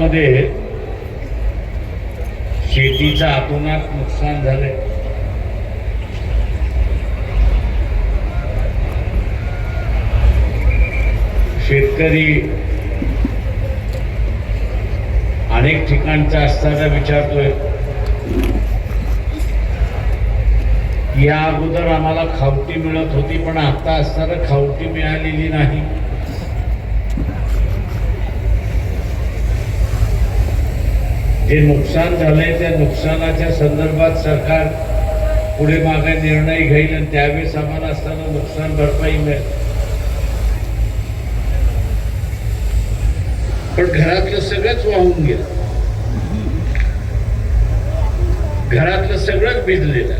महाराष्ट्रामध्ये शेतीचं अतोनात नुकसान झालंय. शेतकरी अनेक ठिकाणचा असताना विचारतोय. या अगोदर आम्हाला खावटी मिळत होती पण आता असताना खावटी मिळालेली नाही. जे नुकसान झालंय त्या नुकसानाच्या संदर्भात सरकार पुढे मागे निर्णय घेईल आणि त्यावेळेस आम्हाला असताना नुकसान भरपाई मिळेल. पण घरातलं सगळंच वाहून गेलं. घरातलं सगळंच भिजलेलं.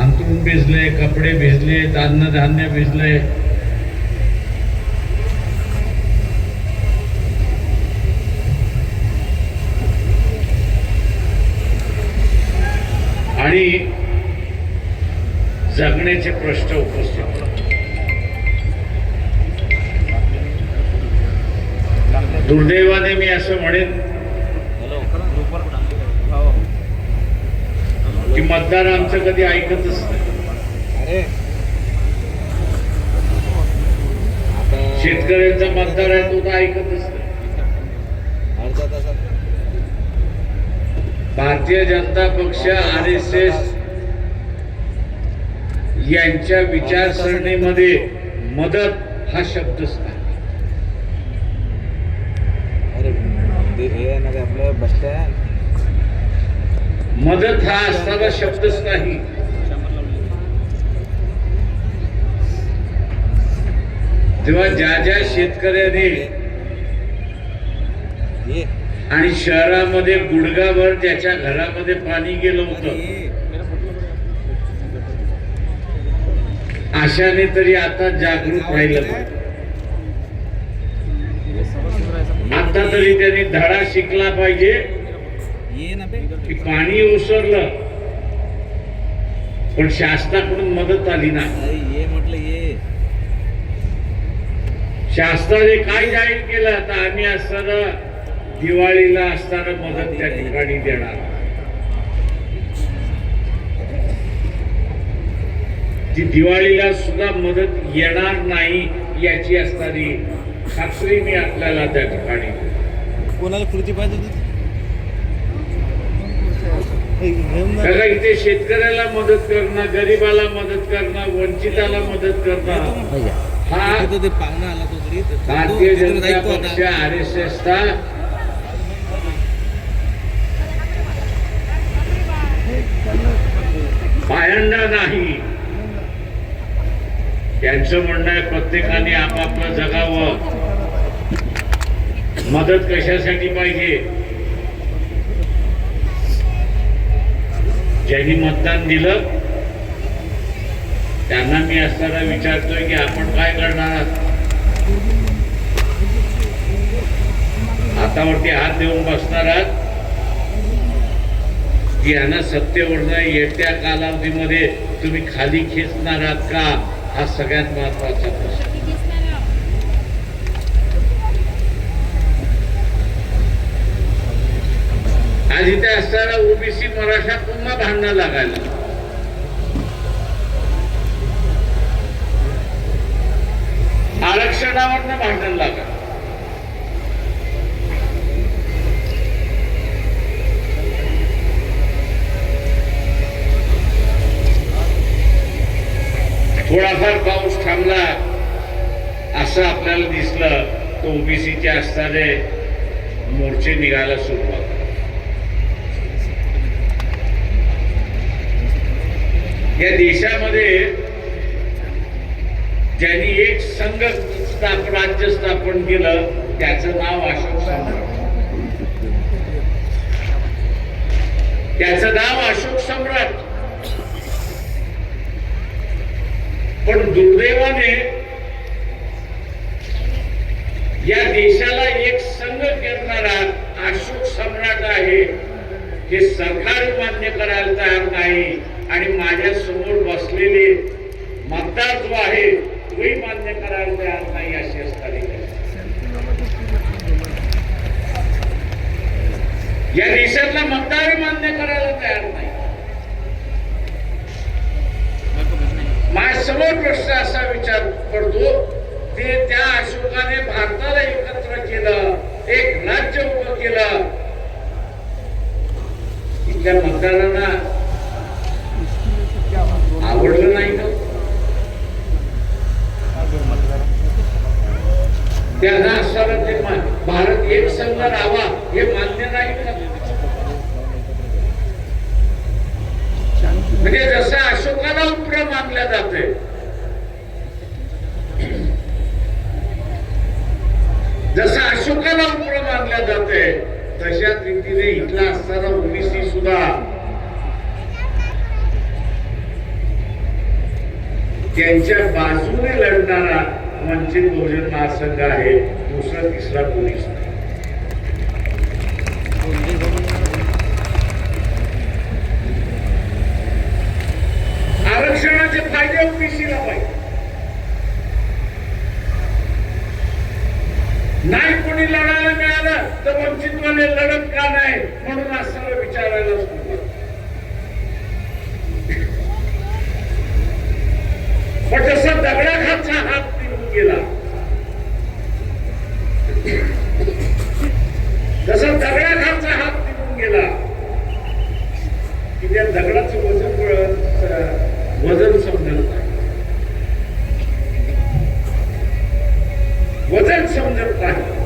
अंतरून भिजले कपडे भिजले अन्नधान्य भिजले आणि जगण्याचे प्रश्न उपस्थित होतात. दुर्दैवाने मी असं म्हणेन की मतदार आमचं कधी ऐकतच नाही शेतकऱ्यांचा मतदार आहे तो तर ऐकतच नाही भारतीय जनता पक्ष आर एस एस यांच्या विचारसरणीमध्ये मदत हा शब्दच नाही बस स्टँड. मदत हा असताना शब्दच नाही तेव्हा ज्या ज्या शेतकऱ्याने आणि शहरामध्ये गुडगाभर ज्याच्या घरामध्ये पाणी गेलं होतं. अशाने तरी आता जागरूक राहिलं. आता तरी त्यांनी धडा शिकला पाहिजे ना की पाणी ओसरलं. पण शासनाकडून मदत आली नाही. ये शासनाने काय जाहीर केलं? आता आम्ही असताना दिवाळीला असताना मदत त्या ठिकाणी देणार. ती दिवाळीला सुद्धा मदत येणार नाही याची असणारी खात्री मी आपल्याला त्या ठिकाणी. कोणाला खुर्ची पाहिजे हे इथे शेतकऱ्याला मदत करणं गरीबाला मदत करणं वंचिताला मदत करणं हा. भारतीय जनता. पक्ष आर एस एसचा म्हणणं नाही. त्यांचं म्हणणं आहे प्रत्येकाने आपापलं जगावं. मदत कशासाठी पाहिजे? ज्यांनी मतदान दिलं त्यांना मी असताना विचारतोय की आपण काय करणार आहात? हातावरती हात देऊन बसणार आहात? की यांना सत्तेवरनं येत्या कालावधीमध्ये तुम्ही खाली खेचणार आहात का? हा सगळ्यात महत्त्वाचा प्रश्न. आज इथे असताना ओबीसी मराठा पुन्हा भांडणं लागायला. आरक्षणावरनं भांडण लागा. थोडाफार पाऊस थांबला. असं आपल्याला दिसलं तर ओबीसीच्या असणारे मोर्चे निघायला सुरुवात. या देशामध्ये ज्यांनी एक संघ स्थापन राज्य स्थापन केलं त्याचं नाव अशोक सम्राट. त्याचं नाव अशोक सम्राट. पण दुर्दैवाने या देशाला एक संघ करणारा अशोक सम्राट आहे. हे सरकार मान्य करायला तयार नाही. आणि माझ्यासमोर बसलेले मतदार जो आहे तोही मान्य करायला तयार नाही अशी असणारी या देशातला मतदार मान्य करायला तयार नाही. सर्व प्रश्न असा विचार पडतो ते त्या अशोकाने भारताला एकत्र केलं एक राज्य उभं केलं. इथल्या मतदारांना आवडलं नाही त्यांना असताना ते भारत एक संघ राहावा हे मान्य नाही का? म्हणजे जसं अशोकाला उपक्रम मानल्या जाते जसं अशोकाला उपर मानल्या जाते तशाच रीतीने इथला असताना ओबीसी सुद्धा. त्यांच्या बाजूने लढणारा वंचित बहुजन महासंघ आहे दुसरा तिसरा पोलीस. आरक्षणाचे फायदे ओबीसीला पाहिजे नाही कोणी लढायला मिळालं तर वंचितवाले लढत का नाही? म्हणून असं विचारायला सुरू केलं. पण जसं दगडाखालचा हात निघून गेला जसं दगडाखालचा हात निघून गेला की त्या दगडाचं वजन अं, वजन समजत नाही वजन समजत नाही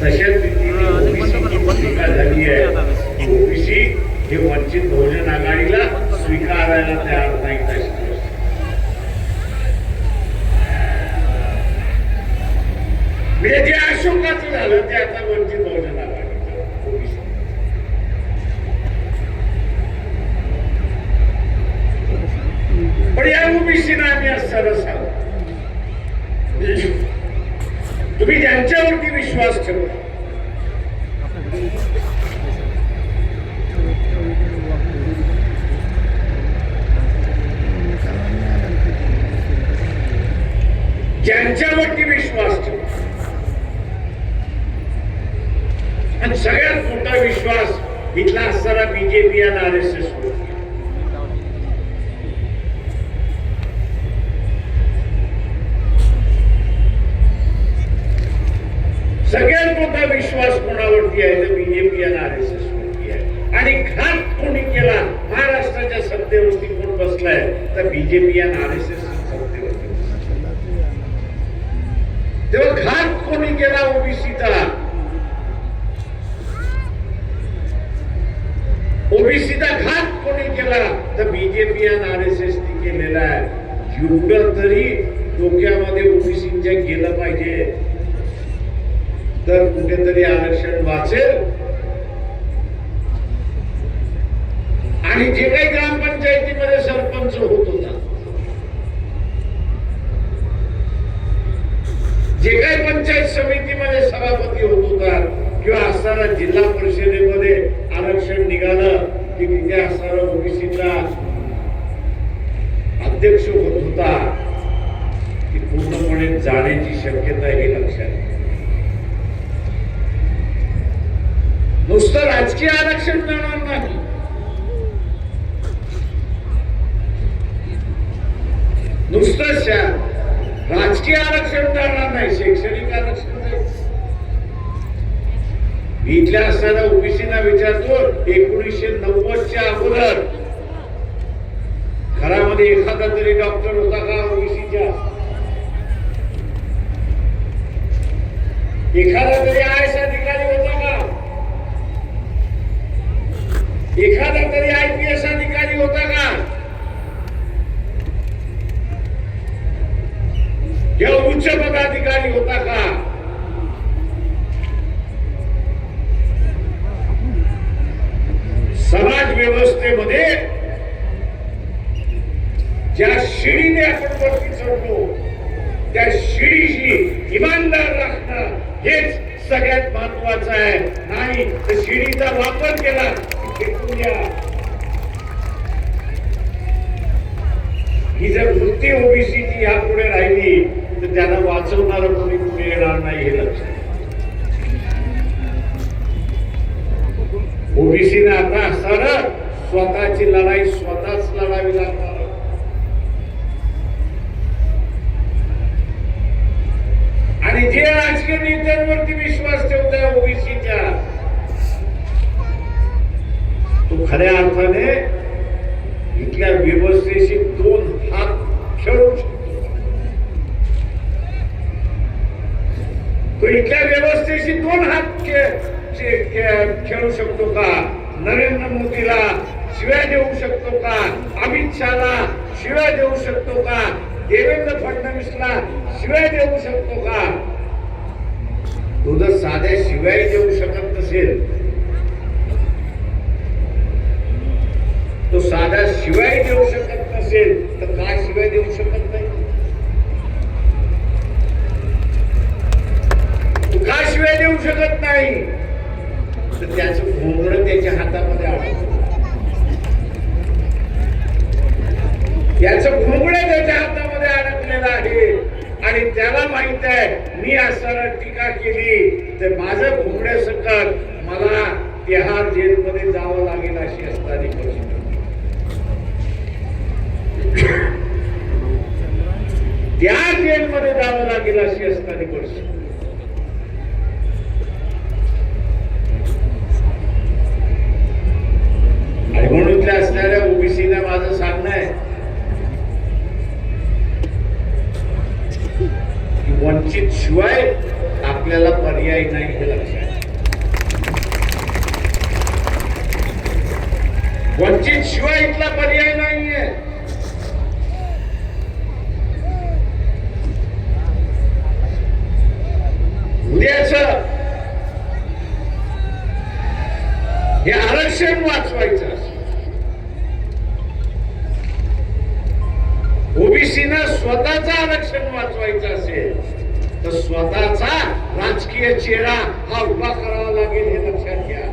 तशाच रीतीने ओबीसीची भूमिका झाली आहे ओबीसी हे वंचित बहुजन आघाडीला स्वीकारायला तयार नाही म्हणजे जे अशोकाचं झालं ते आता वंचित बहुजन आघाडी पण या ओबीसीना आम्ही असताना सरळ सांगतो तुम्ही ज्यांच्यावरती विश्वास ठेवला ज्यांच्यावरती विश्वास ठेवला आणि सगळ्यात मोठा विश्वास इथला असताना बीजेपी आणि आर एस एस सगळ्यात मोठा विश्वास कोणावरती आहे तर बीजेपी आणि आर एस एस वरती आहे. आणि घात कोणी केला महाराष्ट्राच्या सत्तेवरती कोण बसलाय तर बीजेपी आणि आर एस एस घात कोणी केला ओबीसीचा? ओबीसीचा घात कोणी केला? तर बीजेपी आणि आर एस एस केलेला आहे. एवढं तरी डोक्यामध्ये ओबीसीच्या गेलं पाहिजे. तर कुठेतरी आरक्षण वाचेल. आणि जे काही ग्रामपंचायतीमध्ये सरपंच होत होता जे काही पंचायत समितीमध्ये सभापती होत होता किंवा असताना जिल्हा परिषदेमध्ये आरक्षण निघालं की तिथे असणारा ओबीसीचा अध्यक्ष होत होता की पूर्णपणे जाण्याची शक्यता ही लक्षात नुसतं राजकीय आरक्षण मिळणार नाही. नुसतं शा- राजकीय आरक्षण करणार नाही शैक्षणिक आरक्षण नाही. मी इथल्या असताना ओबीसीना विचारतो एकोणीसशे नव्वदच्या अगोदर घरामध्ये एखादा तरी डॉक्टर होता का ओबीसीच्या? एखादा तरी आय एस अधिकारी होता का? एखादा तरी आय पी एस अधिकारी होता का? जेव्हा उच्च पदाधिकारी होता का? समाज व्यवस्थेमध्ये ज्या शिडीने आपण वरती चढतो त्या शिडीशी इमानदार राखणं हेच सगळ्यात महत्वाचं आहे. नाही तर शिडीचा वापर केला ही जर वृत्ती ओबीसीची या पुढे राहिली तर त्यांना वाचवणारं कोणी पुढे येणार नाही हे लक्षात ओबीसीने आता सर स्वतःची लढाई स्वतःच लढावी लागणार. आणि जे राजकीय नेत्यांवरती विश्वास ठेवता ओबीसीच्या तो खऱ्या अर्थाने इथल्या व्यवस्थेशी दोन ठरवू शकतो तो इथल्या व्यवस्थेशी दोन हात खेळू शकतो का? नरेंद्र मोदीला शिव्या देऊ शकतो का? अमित शहाला शिव्या देऊ शकतो का? देवेंद्र फडणवीसला शिव्या देऊ शकतो का? तू जर साध्या शिव्याही देऊ शकत नसेल तो साध्या शिवाय देऊ शकत असेल तर काय शिवाय देऊ शकत नाही? तो शिवाय देऊ शकत नाही? तर त्याच घोंगड त्याच्या हातामध्ये आलं याचं घोंगड त्याच्या हातामध्ये अडकलेलं आहे. आणि त्याला माहीत आहे मी असणार टीका केली तर माझं घोंगड्यासकट मला तिहार जेलमध्ये जावं लागेल अशी असणारी परिस्थिती. त्या जेलमध्ये जावं लागेल अशी असणारी गोष्ट. आणि म्हणून त्या असणाऱ्या ओबीसीला माझं सांगणं आहे. वंचित शिवाय आपल्याला पर्याय नाही हे लक्षात वंचित शिवाय इथला पर्याय नाहीये. शिक्षण वाचवायचं असेल ओबीसीनं स्वतःच आरक्षण वाचवायचं असेल तर स्वतःचा राजकीय चेहरा हा उभा करावा लागेल हे लक्षात घ्या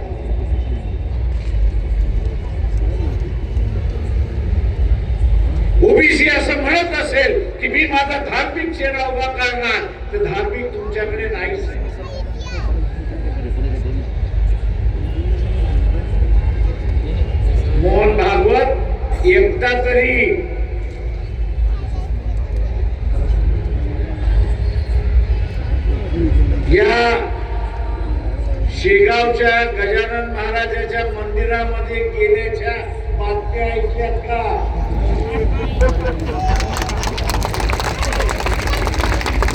ओबीसी असं म्हणत असेल की मी माझा धार्मिक चेहरा उभा करणार तर धार्मिक तुमच्याकडे नाहीच आहे. मोहन भागवत एकदा तरी. या शेगावच्या गजानन महाराजाच्या मंदिरामध्ये गेल्याच्या बातम्या ऐकल्यात का?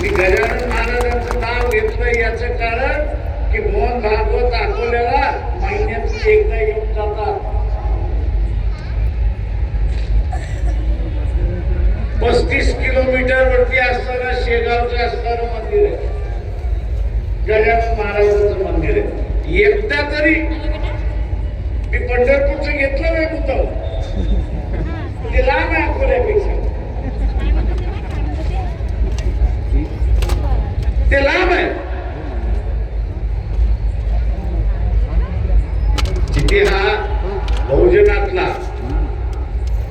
मी गजानन महाराजांचं नाव घेतलं याचं कारण की मोहन भागवत अकोल्याला महिन्यातून एकदा येऊन जातात. पस्तीस किलोमीटर वरती असताना शेगावचं असणारं मंदिर आहे गजानन महाराजांचं मंदिर आहे. एकदा तरी मी पंढरपूरचं घेतलं नाही मुद्दा ते लांब आहे अकोल्यापेक्षा ते लांब आहे तिथे हा बहुजनातला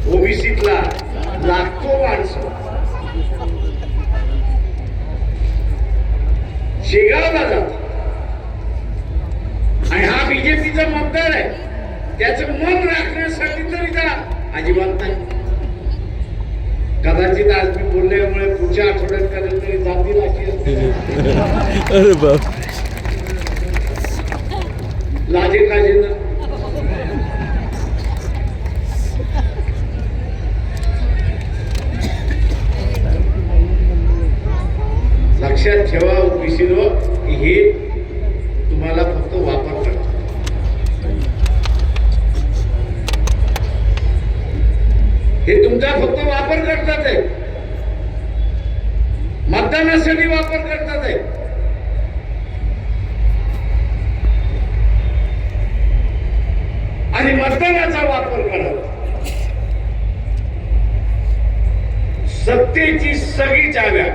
ओबीसीतला लाखो माणसं शेगावला जात आणि बीजेपीचा मतदार आहे. त्याचं मन राखण्यासाठी तरी जा अजिबात नाही. कदाचित आज मी बोलल्यामुळे पुढच्या आठवड्यात कधीतरी जातील अशी असते. अरे बाप. लाजे काजे लक्षात ठेवा ओबीसीनो की हे तुम्हाला फक्त वापर करतात हे तुमचा फक्त वापर करतात आहे मतदानासाठी वापर करतात आहे आणि मतदानाचा वापर करा. सत्तेची सगळी चाव्या